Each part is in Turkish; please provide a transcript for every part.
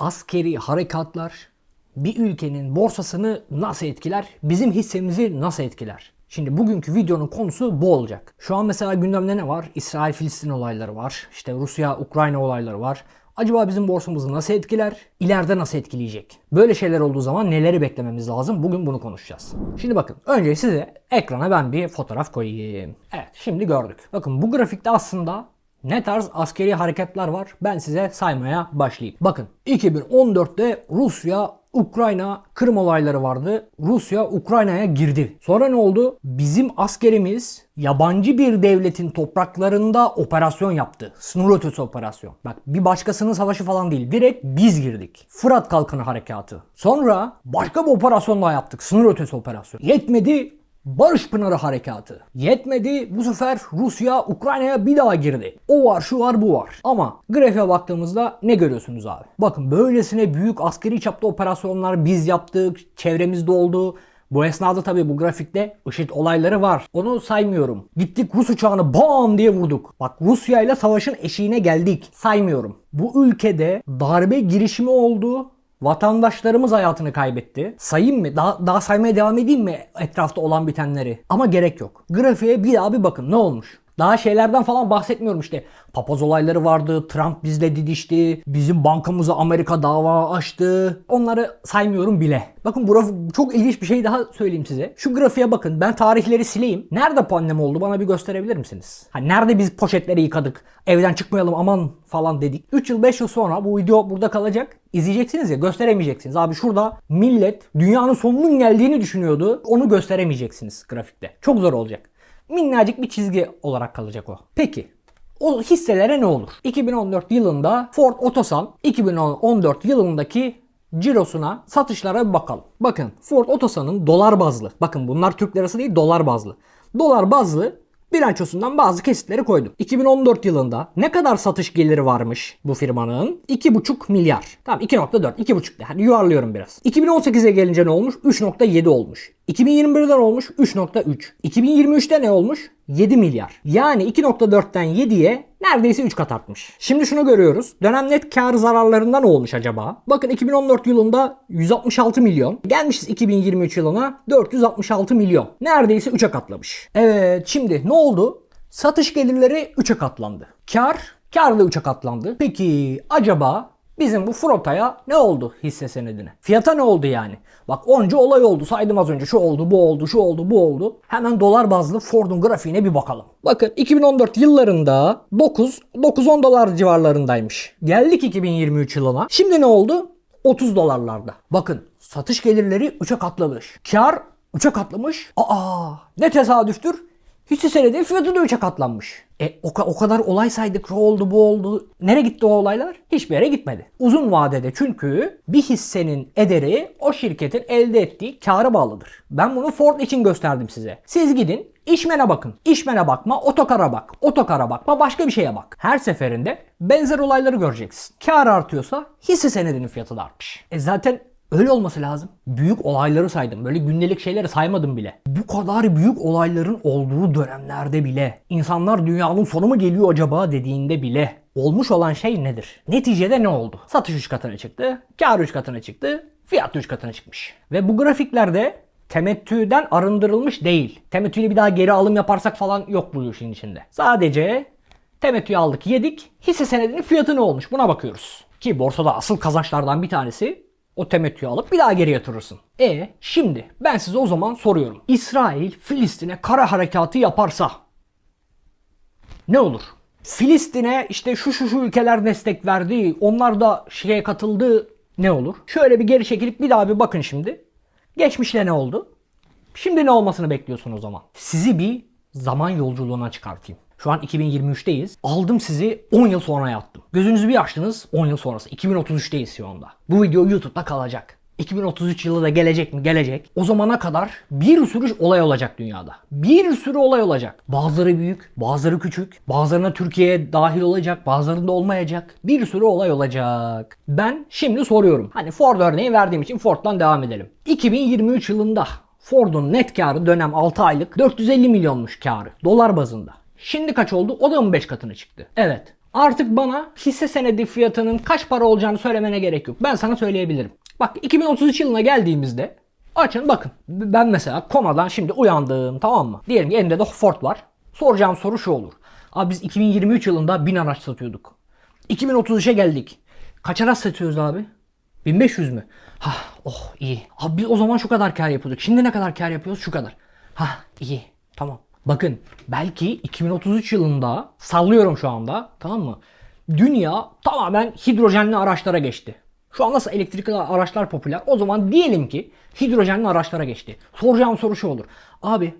Askeri harekatlar bir ülkenin borsasını nasıl etkiler? Bizim hissemizi nasıl etkiler? Şimdi bugünkü videonun konusu bu olacak. Şu an mesela gündemde ne var? İsrail-Filistin olayları var. İşte Rusya-Ukrayna olayları var. Acaba bizim borsamızı nasıl etkiler? İleride nasıl etkileyecek? Böyle şeyler olduğu zaman neleri beklememiz lazım? Bugün bunu konuşacağız. Şimdi bakın önce size ekrana ben bir fotoğraf koyayım. Evet şimdi gördük. Bakın bu grafikte aslında ne tarz askeri hareketler var? Ben size saymaya başlayayım. Bakın 2014'te Rusya Ukrayna Kırım olayları vardı. Rusya Ukrayna'ya girdi. Sonra ne oldu? Bizim askerimiz yabancı bir devletin topraklarında operasyon yaptı. Sınır ötesi operasyon. Bak bir başkasının savaşı falan değil. Direkt biz girdik. Fırat Kalkanı Harekatı. Sonra başka bir operasyon daha yaptık. Sınır ötesi operasyon. Yetmedi Barış Pınarı Harekatı. Yetmedi bu sefer Rusya Ukrayna'ya bir daha girdi. O var şu var bu var. Ama grafiğe baktığımızda ne görüyorsunuz abi? Bakın böylesine büyük askeri çapta operasyonlar biz yaptık. Çevremizde oldu. Bu esnada tabii bu grafikte IŞİD olayları var. Onu saymıyorum. Gittik Rus uçağını bam diye vurduk. Bak Rusya ile savaşın eşiğine geldik. Saymıyorum. Bu ülkede darbe girişimi oldu. Vatandaşlarımız hayatını kaybetti. Sayayım mı? Daha, daha saymaya devam edeyim mi etrafta olan bitenleri? Ama gerek yok. Grafiğe bir daha bir bakın ne olmuş. Daha şeylerden falan bahsetmiyorum işte. Papaz olayları vardı, Trump bizle didişti, bizim bankamıza Amerika dava açtı. Onları saymıyorum bile. Bakın bu çok ilginç bir şey daha söyleyeyim size. Şu grafiğe bakın. Ben tarihleri sileyim. Nerede pandemi oldu bana bir gösterebilir misiniz? Ha, nerede biz poşetleri yıkadık, evden çıkmayalım aman falan dedik. 3 yıl 5 yıl sonra bu video burada kalacak. İzleyeceksiniz ya gösteremeyeceksiniz. Abi şurada millet dünyanın sonunun geldiğini düşünüyordu. Onu gösteremeyeceksiniz grafikte. Çok zor olacak. Minnacık bir çizgi olarak kalacak o. Peki o hisselere ne olur? 2014 yılında Ford Otosan 2014 yılındaki cirosuna satışlara bir bakalım. Bakın Ford Otosan'ın dolar bazlı. Bakın bunlar Türk lirası değil dolar bazlı. Dolar bazlı bilançosundan bazı kesitleri koydum. 2014 yılında ne kadar satış geliri varmış bu firmanın? 2,5 milyar. Tamam 2.4, 2,5 de. Hadi yuvarlıyorum biraz. 2018'e gelince ne olmuş? 3.7 olmuş. 2021'den olmuş 3.3. 2023'te ne olmuş? 7 milyar. Yani 2.4'ten 7'ye neredeyse 3 kat artmış. Şimdi şunu görüyoruz. Dönem net kar zararlarından olmuş acaba? Bakın 2014 yılında 166 milyon. Gelmişiz 2023 yılına 466 milyon. Neredeyse 3'e katlamış. Evet şimdi ne oldu? Satış gelirleri 3'e katlandı. Kar, kar da 3'e katlandı. Peki acaba Bizim bu Frota'ya ne oldu hisse senedine? Fiyata ne oldu yani? Bak onca olay oldu. Saydım az önce şu oldu, bu oldu, şu oldu, bu oldu. Hemen dolar bazlı Ford'un grafiğine bir bakalım. Bakın 2014 yıllarında 9 9-10 dolar civarlarındaymış. Geldik 2023 yılına. Şimdi ne oldu? 30 dolarlarda. Bakın satış gelirleri 3'e katlamış. Kar 3'e katlamış. Aa ne tesadüftür? Hisse senedi fiyatı da 3'e katlanmış. E o, o kadar olay saydık. Şu oldu bu oldu. Nereye gitti o olaylar? Hiçbir yere gitmedi. Uzun vadede çünkü bir hissenin ederi o şirketin elde ettiği kâra bağlıdır. Ben bunu Ford için gösterdim size. Siz gidin işmene bakın. İşmene bakma otokara bak. Otokara bakma başka bir şeye bak. Her seferinde benzer olayları göreceksin. Kar artıyorsa hisse senedinin fiyatı da artmış. E zaten Öyle olması lazım. Büyük olayları saydım. Böyle gündelik şeyleri saymadım bile. Bu kadar büyük olayların olduğu dönemlerde bile insanlar dünyanın sonu mu geliyor acaba dediğinde bile olmuş olan şey nedir? Neticede ne oldu? Satış 3 katına çıktı, kar 3 katına çıktı, fiyat 3 katına çıkmış. Ve bu grafiklerde temettüden arındırılmış değil. Temettüyle bir daha geri alım yaparsak falan yok bu işin içinde. Sadece temettüyü aldık yedik. Hisse senedinin fiyatı ne olmuş buna bakıyoruz. Ki borsada asıl kazançlardan bir tanesi o temettüyü alıp bir daha geri yatırırsın. E şimdi ben size o zaman soruyorum. İsrail Filistin'e kara harekatı yaparsa ne olur? Filistin'e işte şu şu şu ülkeler destek verdi. Onlar da şeye katıldı. Ne olur? Şöyle bir geri çekilip bir daha bir bakın şimdi. Geçmişte ne oldu? Şimdi ne olmasını bekliyorsun o zaman? Sizi bir zaman yolculuğuna çıkartayım. Şu an 2023'teyiz. Aldım sizi 10 yıl sonra yattım. Gözünüzü bir açtınız 10 yıl sonrası. 2033'teyiz şu anda. Bu video YouTube'da kalacak. 2033 yılı da gelecek mi? Gelecek. O zamana kadar bir sürü olay olacak dünyada. Bir sürü olay olacak. Bazıları büyük, bazıları küçük. Bazılarına Türkiye dahil olacak, bazılarında olmayacak. Bir sürü olay olacak. Ben şimdi soruyorum. Hani Ford örneği verdiğim için Ford'dan devam edelim. 2023 yılında Ford'un net karı dönem 6 aylık 450 milyonmuş karı dolar bazında. Şimdi kaç oldu? O da 15 katına çıktı. Evet. Artık bana hisse senedi fiyatının kaç para olacağını söylemene gerek yok. Ben sana söyleyebilirim. Bak 2033 yılına geldiğimizde açın bakın. Ben mesela komadan şimdi uyandım tamam mı? Diyelim ki elimde de Ford var. Soracağım soru şu olur. Abi biz 2023 yılında 1000 araç satıyorduk. 2033'e geldik. Kaç araç satıyoruz abi? 1500 mü? Ha, oh iyi. Abi biz o zaman şu kadar kar yapıyorduk. Şimdi ne kadar kar yapıyoruz? Şu kadar. Ha, iyi. Tamam. Bakın belki 2033 yılında sallıyorum şu anda tamam mı? Dünya tamamen hidrojenli araçlara geçti. Şu an nasıl elektrikli araçlar popüler? O zaman diyelim ki hidrojenli araçlara geçti. Soracağım soru şu olur. Abi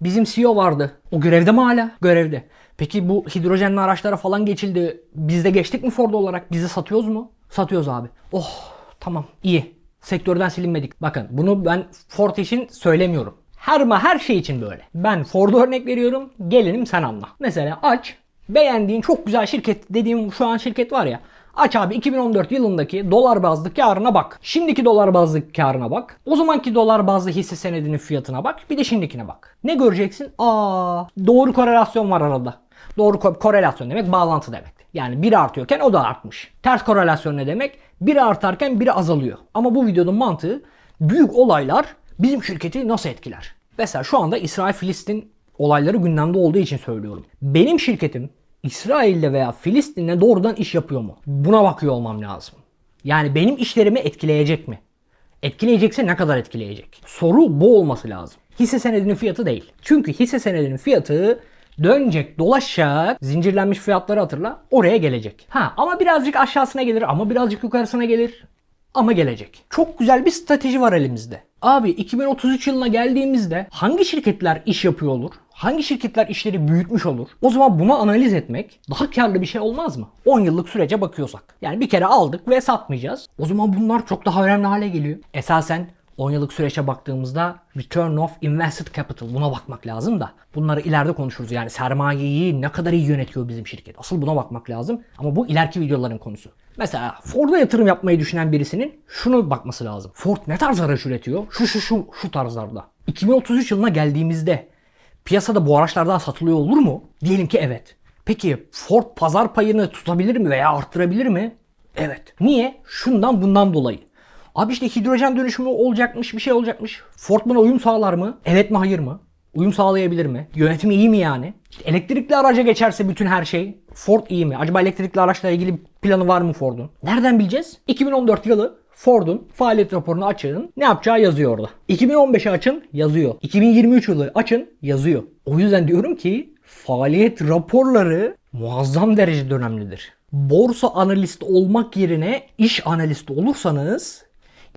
bizim CEO vardı. O görevde mi hala? Görevde. Peki bu hidrojenli araçlara falan geçildi. Biz de geçtik mi Ford olarak? Bizi satıyoruz mu? Satıyoruz abi. Oh tamam iyi. Sektörden silinmedik. Bakın bunu ben Ford için söylemiyorum. Her her şey için böyle. Ben Ford'a örnek veriyorum. Gelinim sen anla. Mesela aç. Beğendiğin çok güzel şirket dediğim şu an şirket var ya. Aç abi 2014 yılındaki dolar bazlı karına bak. Şimdiki dolar bazlı karına bak. O zamanki dolar bazlı hisse senedinin fiyatına bak. Bir de şimdikine bak. Ne göreceksin? Aa, doğru korelasyon var arada. Doğru ko- korelasyon demek bağlantı demek. Yani biri artıyorken o da artmış. Ters korelasyon ne demek? Biri artarken biri azalıyor. Ama bu videonun mantığı büyük olaylar bizim şirketi nasıl etkiler? Mesela şu anda İsrail-Filistin olayları gündemde olduğu için söylüyorum. Benim şirketim İsrail'le veya Filistin'le doğrudan iş yapıyor mu? Buna bakıyor olmam lazım. Yani benim işlerimi etkileyecek mi? Etkileyecekse ne kadar etkileyecek? Soru bu olması lazım. Hisse senedinin fiyatı değil. Çünkü hisse senedinin fiyatı dönecek, dolaşacak, zincirlenmiş fiyatları hatırla, oraya gelecek. Ha ama birazcık aşağısına gelir ama birazcık yukarısına gelir ama gelecek. Çok güzel bir strateji var elimizde. Abi 2033 yılına geldiğimizde hangi şirketler iş yapıyor olur? Hangi şirketler işleri büyütmüş olur? O zaman bunu analiz etmek daha karlı bir şey olmaz mı? 10 yıllık sürece bakıyorsak. Yani bir kere aldık ve satmayacağız. O zaman bunlar çok daha önemli hale geliyor. Esasen 10 yıllık süreçe baktığımızda return of invested capital buna bakmak lazım da bunları ileride konuşuruz. Yani sermayeyi ne kadar iyi yönetiyor bizim şirket. Asıl buna bakmak lazım ama bu ileriki videoların konusu. Mesela Ford'a yatırım yapmayı düşünen birisinin şunu bakması lazım. Ford ne tarz araç üretiyor? Şu şu şu şu tarzlarda. 2033 yılına geldiğimizde piyasada bu araçlar daha satılıyor olur mu? Diyelim ki evet. Peki Ford pazar payını tutabilir mi veya arttırabilir mi? Evet. Niye? Şundan bundan dolayı. Abi işte hidrojen dönüşümü olacakmış, bir şey olacakmış. Ford buna uyum sağlar mı? Evet mi, hayır mı? Uyum sağlayabilir mi? Yönetimi iyi mi yani? İşte elektrikli araca geçerse bütün her şey Ford iyi mi? Acaba elektrikli araçla ilgili planı var mı Ford'un? Nereden bileceğiz? 2014 yılı Ford'un faaliyet raporunu açın. Ne yapacağı yazıyor orada. 2015'i açın yazıyor. 2023 yılı açın yazıyor. O yüzden diyorum ki faaliyet raporları muazzam derecede önemlidir. Borsa analist olmak yerine iş analisti olursanız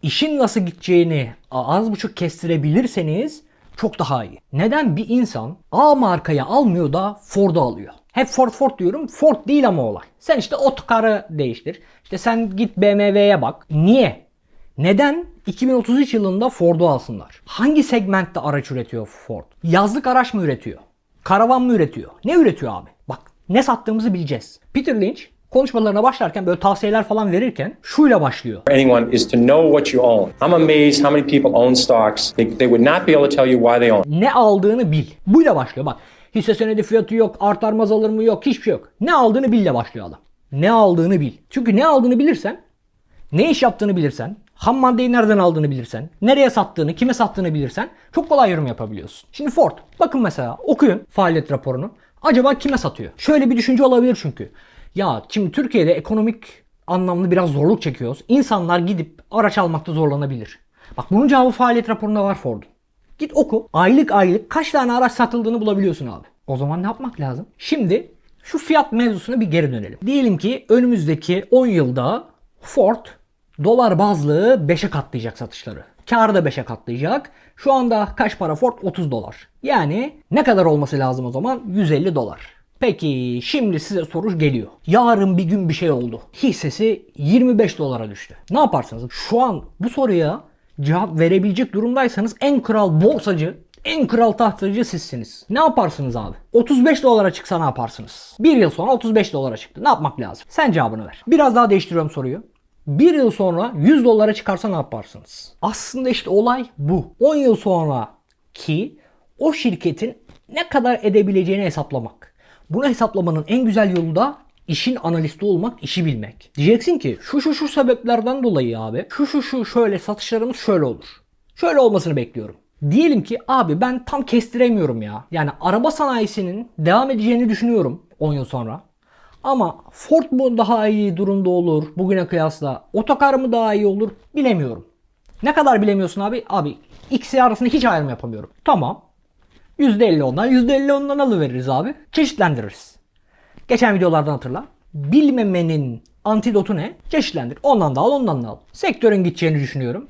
işin nasıl gideceğini az buçuk kestirebilirseniz çok daha iyi. Neden bir insan A markayı almıyor da Ford'u alıyor? Hep Ford Ford diyorum. Ford değil ama olay. Sen işte otokarı değiştir. İşte sen git BMW'ye bak. Niye? Neden 2033 yılında Ford'u alsınlar? Hangi segmentte araç üretiyor Ford? Yazlık araç mı üretiyor? Karavan mı üretiyor? Ne üretiyor abi? Bak ne sattığımızı bileceğiz. Peter Lynch konuşmalarına başlarken böyle tavsiyeler falan verirken şuyla başlıyor. anyone is to know what you own. I'm amazed how many people own stocks. They, they would not be able to tell you why they own. Ne aldığını bil. Buyla başlıyor bak. Hisse senedi fiyatı yok, artar mı azalır mı yok, hiçbir şey yok. Ne aldığını bille başlıyor adam. Ne aldığını bil. Çünkü ne aldığını bilirsen, ne iş yaptığını bilirsen, ham maddeyi nereden aldığını bilirsen, nereye sattığını, kime sattığını bilirsen çok kolay yorum yapabiliyorsun. Şimdi Ford, bakın mesela okuyun faaliyet raporunu. Acaba kime satıyor? Şöyle bir düşünce olabilir çünkü. Ya şimdi Türkiye'de ekonomik anlamda biraz zorluk çekiyoruz. İnsanlar gidip araç almakta zorlanabilir. Bak bunun cevabı faaliyet raporunda var Ford'un. Git oku. Aylık aylık kaç tane araç satıldığını bulabiliyorsun abi. O zaman ne yapmak lazım? Şimdi şu fiyat mevzusuna bir geri dönelim. Diyelim ki önümüzdeki 10 yılda Ford dolar bazlı 5'e katlayacak satışları. Kar da 5'e katlayacak. Şu anda kaç para Ford? 30 dolar. Yani ne kadar olması lazım o zaman? 150 dolar. Peki şimdi size soru geliyor. Yarın bir gün bir şey oldu. Hissesi 25 dolara düştü. Ne yaparsınız? Şu an bu soruya cevap verebilecek durumdaysanız en kral borsacı, en kral tahtacı sizsiniz. Ne yaparsınız abi? 35 dolara çıksa ne yaparsınız? Bir yıl sonra 35 dolara çıktı. Ne yapmak lazım? Sen cevabını ver. Biraz daha değiştiriyorum soruyu. Bir yıl sonra 100 dolara çıkarsa ne yaparsınız? Aslında işte olay bu. 10 yıl sonra ki o şirketin ne kadar edebileceğini hesaplamak. Bunu hesaplamanın en güzel yolu da İşin analisti olmak, işi bilmek. Diyeceksin ki şu şu şu sebeplerden dolayı abi şu şu şu şöyle satışlarımız şöyle olur. Şöyle olmasını bekliyorum. Diyelim ki abi ben tam kestiremiyorum ya. Yani araba sanayisinin devam edeceğini düşünüyorum 10 yıl sonra. Ama Ford mu daha iyi durumda olur bugüne kıyasla? Otokar mı daha iyi olur? Bilemiyorum. Ne kadar bilemiyorsun abi? Abi ikisi arasında hiç ayrım yapamıyorum. Tamam. %50 ondan, %50 ondan alıveririz abi. Çeşitlendiririz. Geçen videolardan hatırla. Bilmemenin antidotu ne? Çeşitlendir. Ondan da al, ondan da al. Sektörün gideceğini düşünüyorum.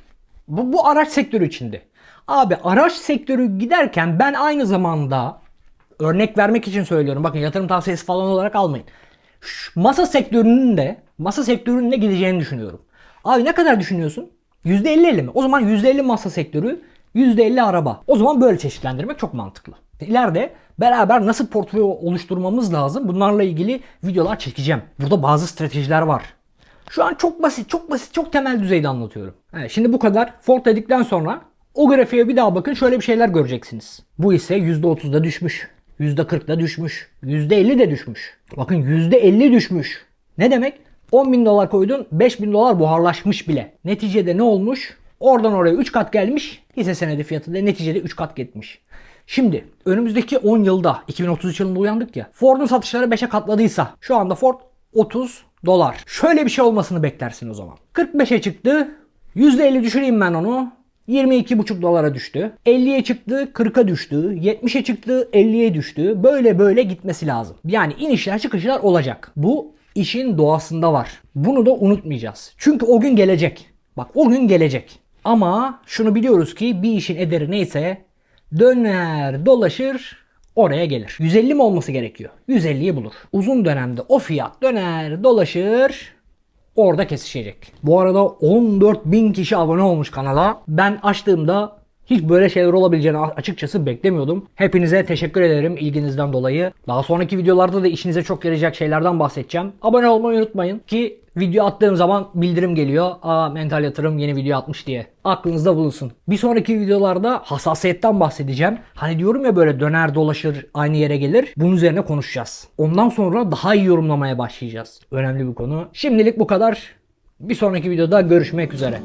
Bu, bu araç sektörü içinde. Abi araç sektörü giderken ben aynı zamanda örnek vermek için söylüyorum. Bakın yatırım tavsiyesi falan olarak almayın. Şu masa sektörünün de masa sektörünün de gideceğini düşünüyorum. Abi ne kadar düşünüyorsun? %50-50 mi? O zaman %50 masa sektörü, %50 araba. O zaman böyle çeşitlendirmek çok mantıklı. İleride beraber nasıl portföy oluşturmamız lazım bunlarla ilgili videolar çekeceğim. Burada bazı stratejiler var. Şu an çok basit, çok basit, çok temel düzeyde anlatıyorum. Evet, şimdi bu kadar. Ford dedikten sonra o grafiğe bir daha bakın şöyle bir şeyler göreceksiniz. Bu ise %30'da düşmüş. %40'da düşmüş. %50 de düşmüş. Bakın %50 düşmüş. Ne demek? 10 bin dolar koydun 5 bin dolar buharlaşmış bile. Neticede ne olmuş? Oradan oraya 3 kat gelmiş. Hisse senedi fiyatı da neticede 3 kat gitmiş. Şimdi önümüzdeki 10 yılda 2033 yılında uyandık ya. Ford'un satışları 5'e katladıysa şu anda Ford 30 dolar. Şöyle bir şey olmasını beklersin o zaman. 45'e çıktı. %50 düşüreyim ben onu. 22,5 dolara düştü. 50'ye çıktı, 40'a düştü. 70'e çıktı, 50'ye düştü. Böyle böyle gitmesi lazım. Yani inişler çıkışlar olacak. Bu işin doğasında var. Bunu da unutmayacağız. Çünkü o gün gelecek. Bak o gün gelecek. Ama şunu biliyoruz ki bir işin ederi neyse döner dolaşır oraya gelir. 150 mi olması gerekiyor? 150'yi bulur. Uzun dönemde o fiyat döner dolaşır orada kesişecek. Bu arada 14 bin kişi abone olmuş kanala. Ben açtığımda hiç böyle şeyler olabileceğini açıkçası beklemiyordum. Hepinize teşekkür ederim ilginizden dolayı. Daha sonraki videolarda da işinize çok yarayacak şeylerden bahsedeceğim. Abone olmayı unutmayın ki video attığım zaman bildirim geliyor. Aa mental yatırım yeni video atmış diye. Aklınızda bulunsun. Bir sonraki videolarda hassasiyetten bahsedeceğim. Hani diyorum ya böyle döner dolaşır aynı yere gelir. Bunun üzerine konuşacağız. Ondan sonra daha iyi yorumlamaya başlayacağız. Önemli bir konu. Şimdilik bu kadar. Bir sonraki videoda görüşmek üzere.